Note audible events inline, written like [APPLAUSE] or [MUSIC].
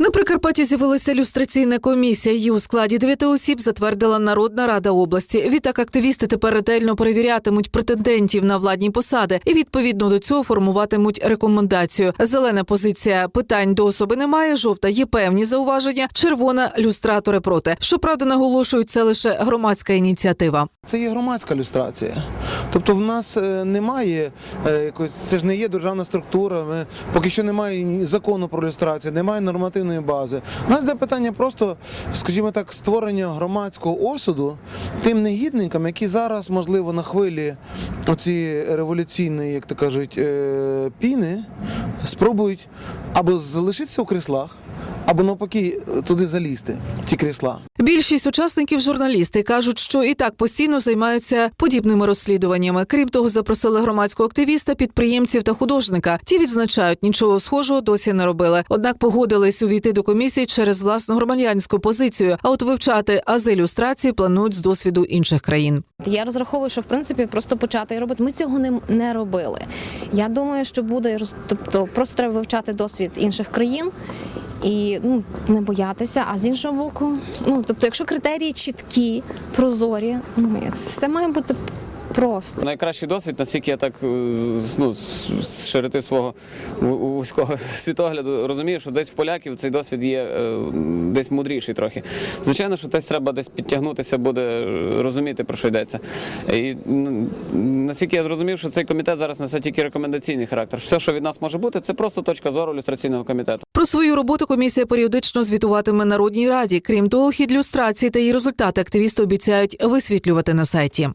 На Прикарпатті з'явилася люстраційна комісія. Її у складі дев'яти осіб затвердила Народна рада області. Відтак активісти тепер ретельно перевірятимуть претендентів на владні посади і відповідно до цього формуватимуть рекомендацію. Зелена позиція питань до особи немає. Жовта є певні зауваження. Червона люстратори проти. Щоправда, наголошують це лише громадська ініціатива. Це є громадська люстрація. Тобто в нас е, немає е, якось, це ж не є державна структура. Ми, поки що немає закону про люстрацію, немає нормативної бази. У нас йде питання просто, скажімо так, створення громадського осуду тим негідникам, які зараз, можливо, на хвилі оці революційної, як то кажуть, е, піни, спробують або залишитися у кріслах, або навпаки туди залізти, ті крісла. Більшість учасників журналісти кажуть, що і так постійно займаються подібними розслідуваннями. Крім того, запросили громадського активіста, підприємців та художника. Ті відзначають, нічого схожого досі не робили. Однак погодились увійти до комісії через власну громадянську позицію. А от вивчати ази ілюстрації планують з досвіду інших країн. Я розраховую, що в принципі просто почати і робити. Ми цього не, не робили. Я думаю, що буде роз- тобто просто треба вивчати досвід інших країн і ну, не боятися. А з іншого боку, ну тобто, якщо критерії чіткі, прозорі, ну все має бути просто. Найкращий досвід, наскільки я так е, ну, з ширити свого вузького [LAUGHS] світогляду розумію, що десь в поляків цей досвід є е, десь мудріший трохи. Звичайно, що десь треба десь підтягнутися, буде е, розуміти, про що йдеться. І наскільки я зрозумів, що цей комітет зараз несе тільки рекомендаційний характер. Все, що від нас може бути, це просто точка зору люстраційного комітету. Про свою роботу комісія періодично звітуватиме Народній раді. Крім того, хід люстрації та її результати активісти обіцяють висвітлювати на сайті.